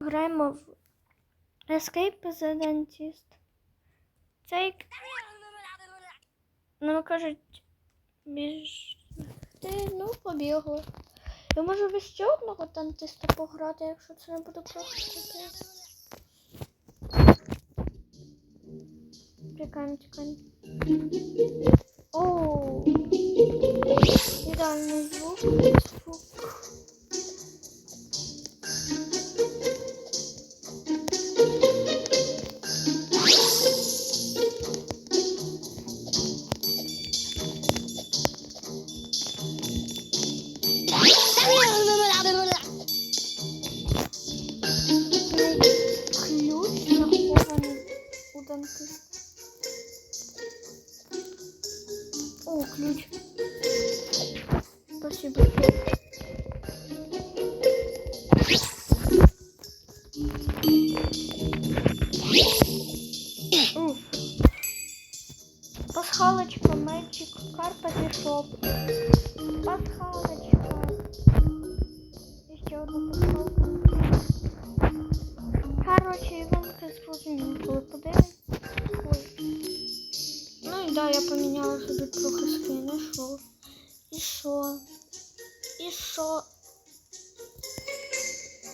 Граємо в Escape a Dentist. Цей. Ну, кажуть, біж. Ти, ну, побігли. Я можу без ще одного дантиста пограти, якщо це не буде просто таке. Тікаємо, тікаємо. Оу. Ідеальний звук. Звук.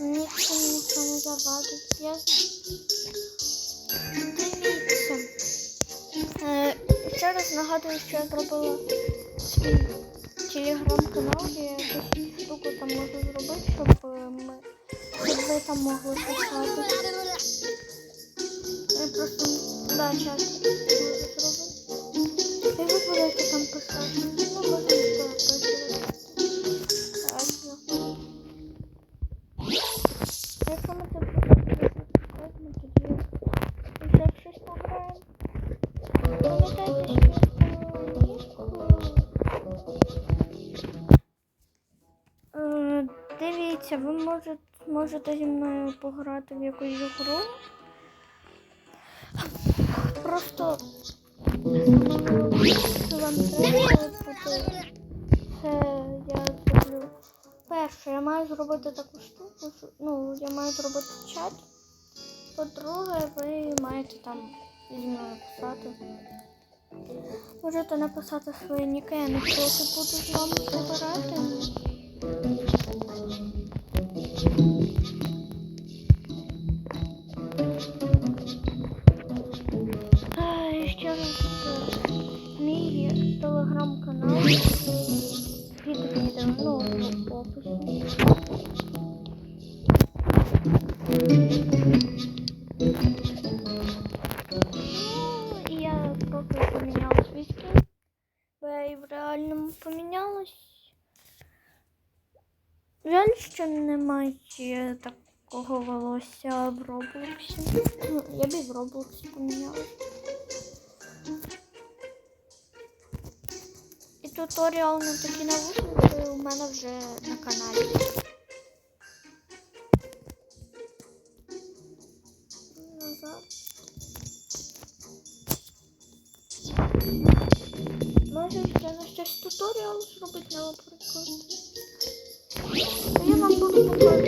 Ніхто ніхто не завадить. Я дивіться. Е, ще нагадую, що я зробила свій телеграм-канал, я якусь штуку там можу зробити, щоб е, ми щоб ви там могли писати. Я просто да, часто можу зробити. І ви будете там писати. Ну, можна записувати. Дивіться, ви можете, можете зі мною пограти в якусь гру. Просто що вам треба буде. Це я зроблю. Перше, я маю зробити таку штуку. Ну, я маю зробити чат. По-друге, ви маєте там зі мною писати. Можете написати свої ніки, я не проти буду з вами пограти. Ну, я трохи поміняла свій бо я в реальному помінялась. Жаль, що немає такого волосся в Роблоксі. Ну, я б в Роблоксі поміняла. Туторіал на такі навушники у мене вже на каналі. Назад. Може ще на щось туторіал зробити, наприклад. А я вам буду показувати.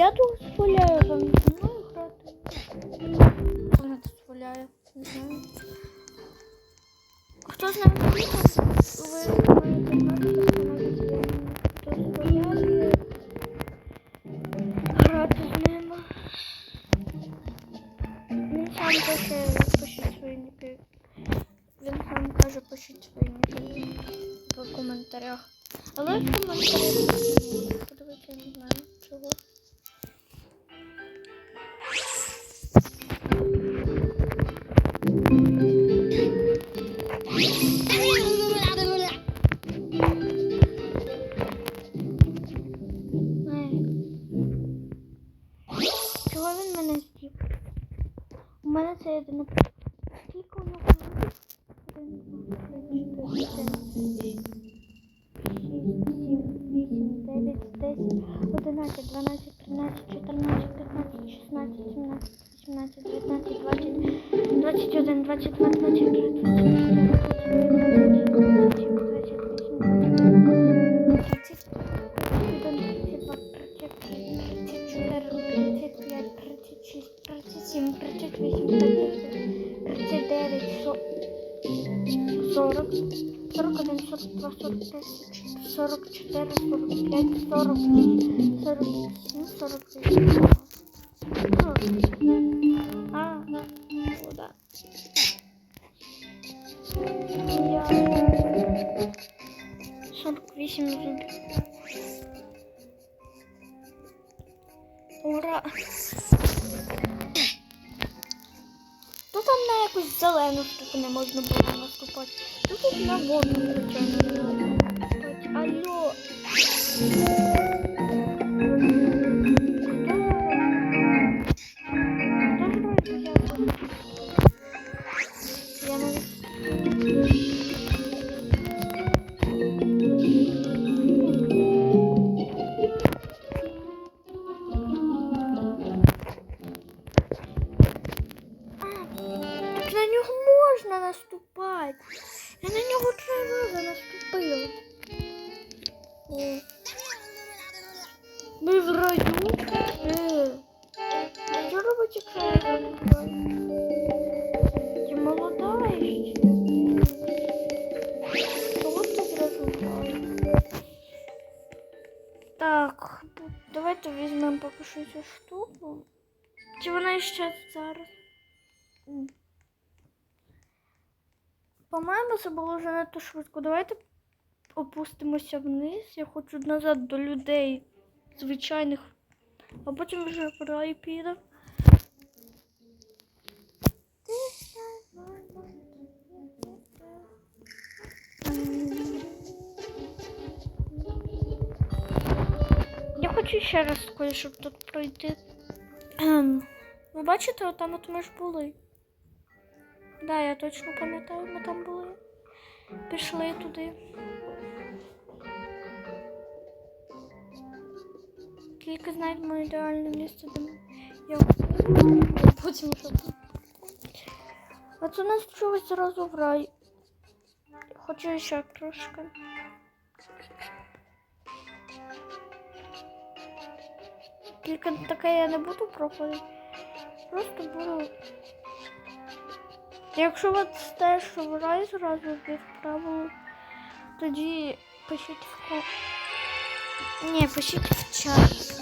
Ну, я дозволяю вам зі мною грати. Вона дозволяє, не знаю. Хто з нами приїхав, ви маєте знати, 40, 41, 42, 43, 44, 45, 40, 47, 48. А, куда? Я 48 зубів. Ура! Та там на якусь зелену штуку не можна було. Тут тут на воду, звичайно, не можна зараз? По-моєму, це було вже надто швидко. Давайте опустимося вниз. Я хочу назад до людей звичайних, а потім вже в рай. Я хочу ще раз кое, щоб тут пройти. Ви бачите, отам от ми ж були. Да, я точно пам'ятаю, ми там були. Пішли туди. Тільки знайдемо ідеальне місце, де я потім щоб. А це нас чогось зразу в рай. Хочу ще трошки. Тільки таке я не буду проходити. Просто буду. Якщо от теж в рай зразу відправили, тоді пишіть в. Ні, пишіть в чат.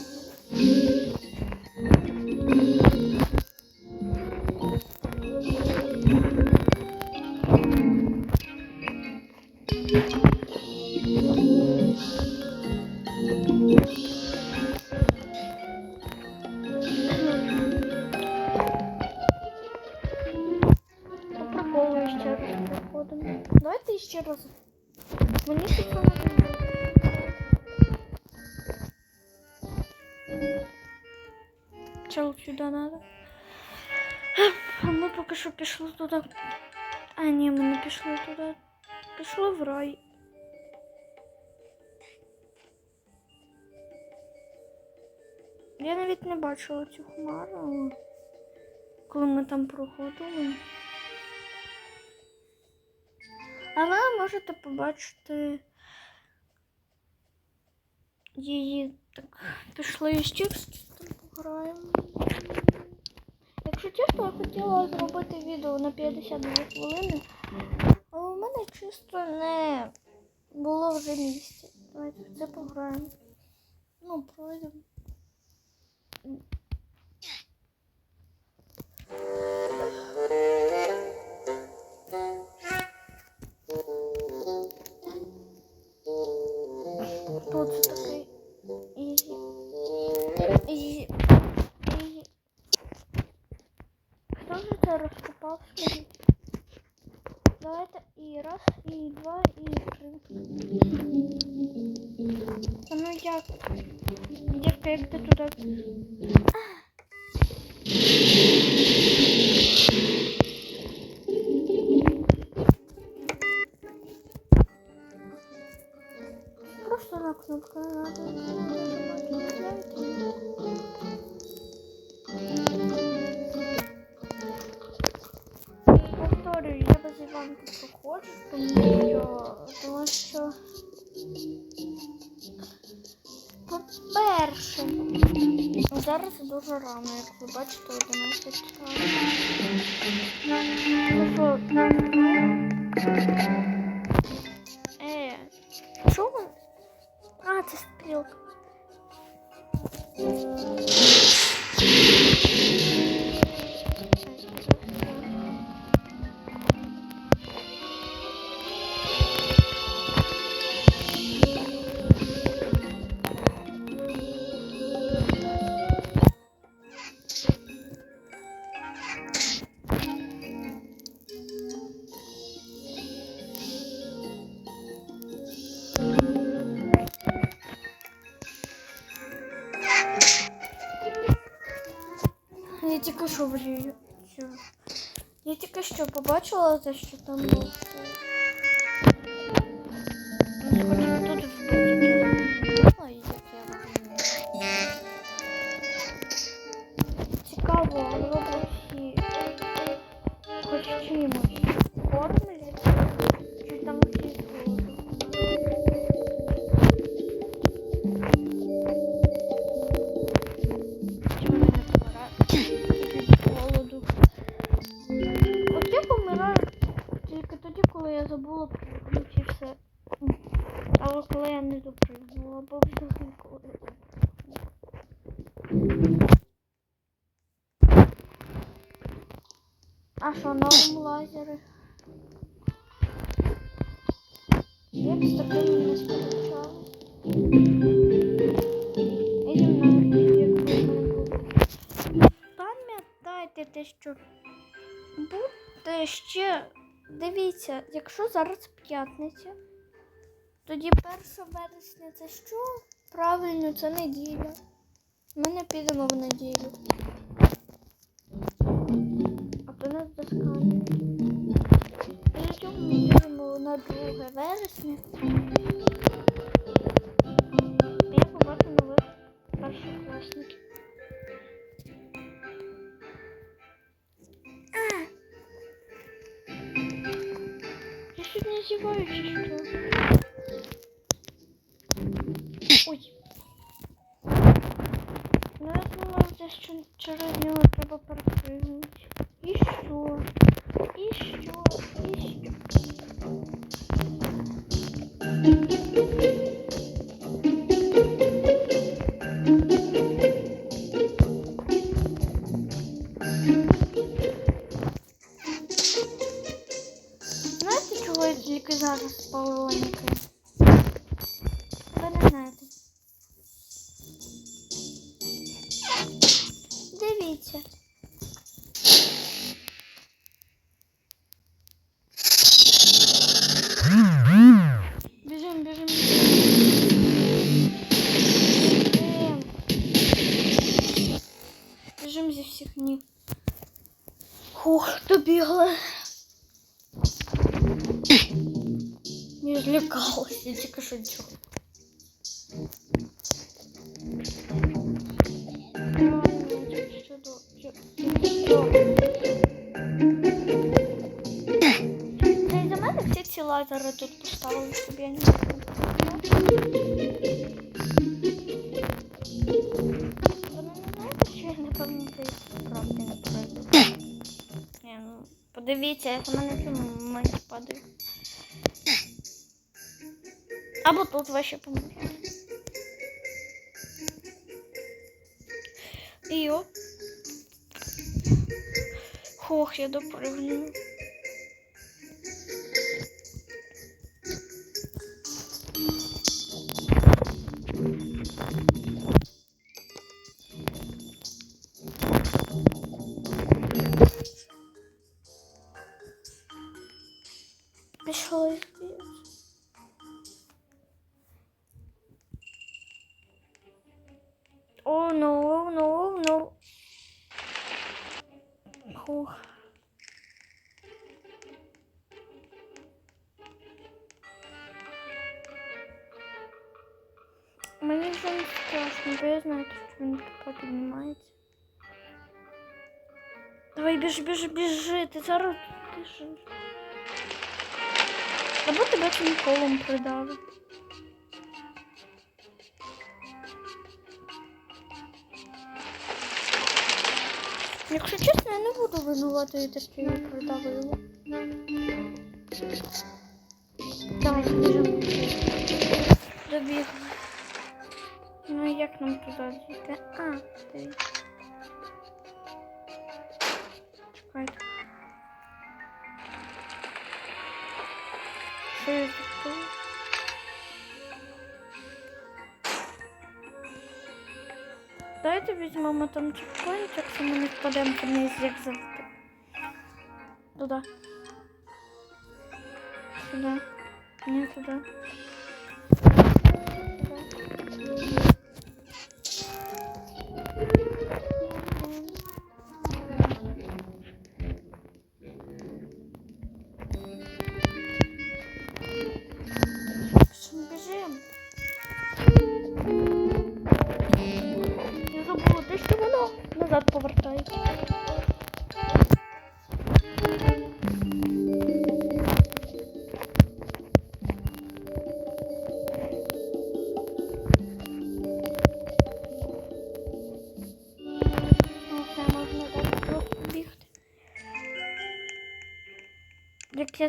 Давайте ще раз. Мені цікаво. Чел сюди надо. А ми поки що пішли туди. А ні, ми не пішли туди. Пішли в рай. Я навіть не бачила цю хмару. коли ми там проходили. А ви можете побачити її так пішли з текстом пограємо. Якщо чесно, я хотіла зробити відео на 52 хвилини, але у мене чисто не було вже місця. Давайте це пограємо. Ну, пройдемо. Дірка, як ти А, це стрілка. Що те, що там був. Пам'ятайте те, що буде ще. Дивіться, якщо зараз п'ятниця, тоді 1 вересня це що? Правильно, це неділя. Ми не підемо в неділю. 2 вересня. Я побачу нових першокласників. Я сьогодні зіваю чи що? Ой. Ну я думала, що через нього треба перепригнути. І що? І що? І Я тільки що за мене все ці лазеры тут поставили, чтобы я не ну, Подивіться, як у мене мать падає. Або тут ваші помилки. І оп. Хох, я допрыгну. Мені вже не страшно, бо я знаю, що він тупо піднімається. Давай біжи, біжи, біжи, ти зараз біжиш. Або тебе цим колом придавить. Якщо чесно, я не буду винуватою те, що я продавила. Давай, біжимо. Добігли. Ну і як нам туди дійти? А, дивіться. Чекайте. Що я забула? Давайте візьмемо там чекпоінт, якщо ми не впадемо вниз, як завжди. Туди. Сюди. Не туди.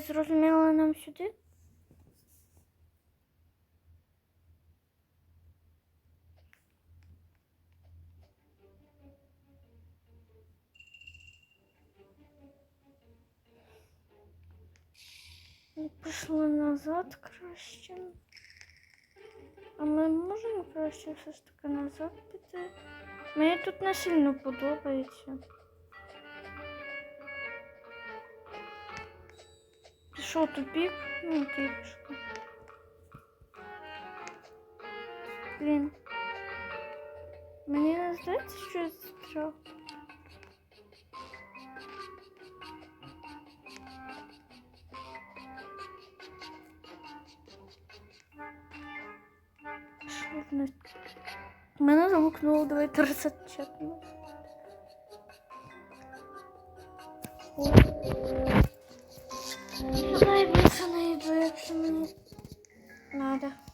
Зрозуміла, нам сюди? Пішли назад краще. А ми можемо краще все ж таки назад піти? Мені тут не сильно подобається. Пішов тупік, ну окей, пішов. Блін. Мені не здається, що я застряг. Що в нас? Мене замкнуло, давайте розчекнемо. Давай надо. Ви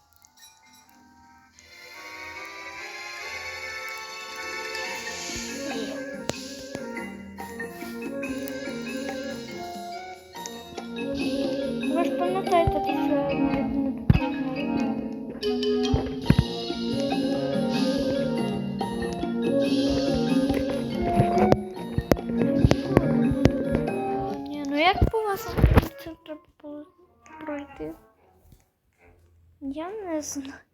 Я не знаю. Давай.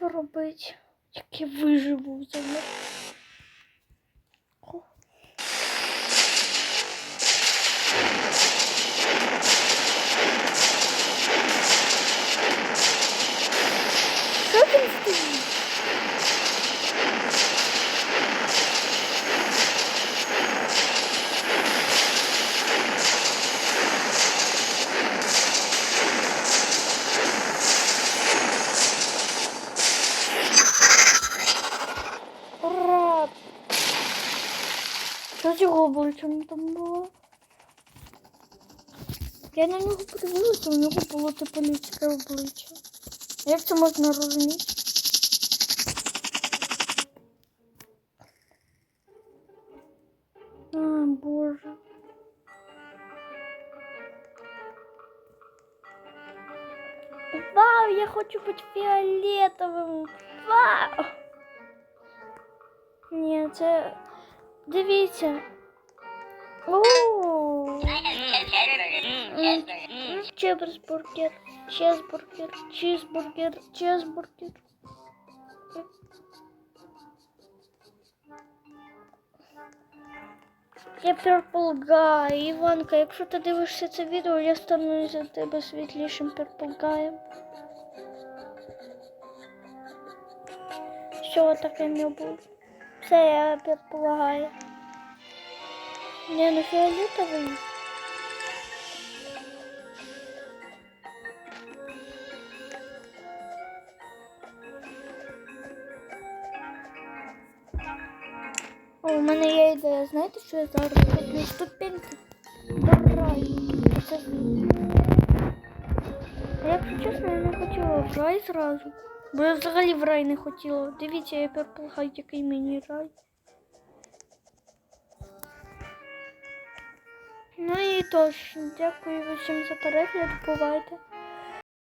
Робить. Як я виживу за О. Що з його обличчям там було? Я на нього подивилася, у нього було типу людське обличчя. Як це можна розуміти? А, боже. Вау, я хочу бути фіолетовим. Вау! Ні, це. Дивіться. О! Чизбургер, чизбургер, чизбургер. Я Purple Іванка, якщо ти дивишся це відео, я стану за тебе світлішим Guy. Що таке не був? Все, я предполагаю. Не, ну фиолетовый. О, у мене є. Знаєте, що я зараз роблю? Ступеньки до раю. Це Якщо я не хотіла в рай зразу. Бо я взагалі в рай не хотіла. Дивіться, я переплагаю, який мені рай. Ну і точно, дякую всім за перегляд. Бувайте.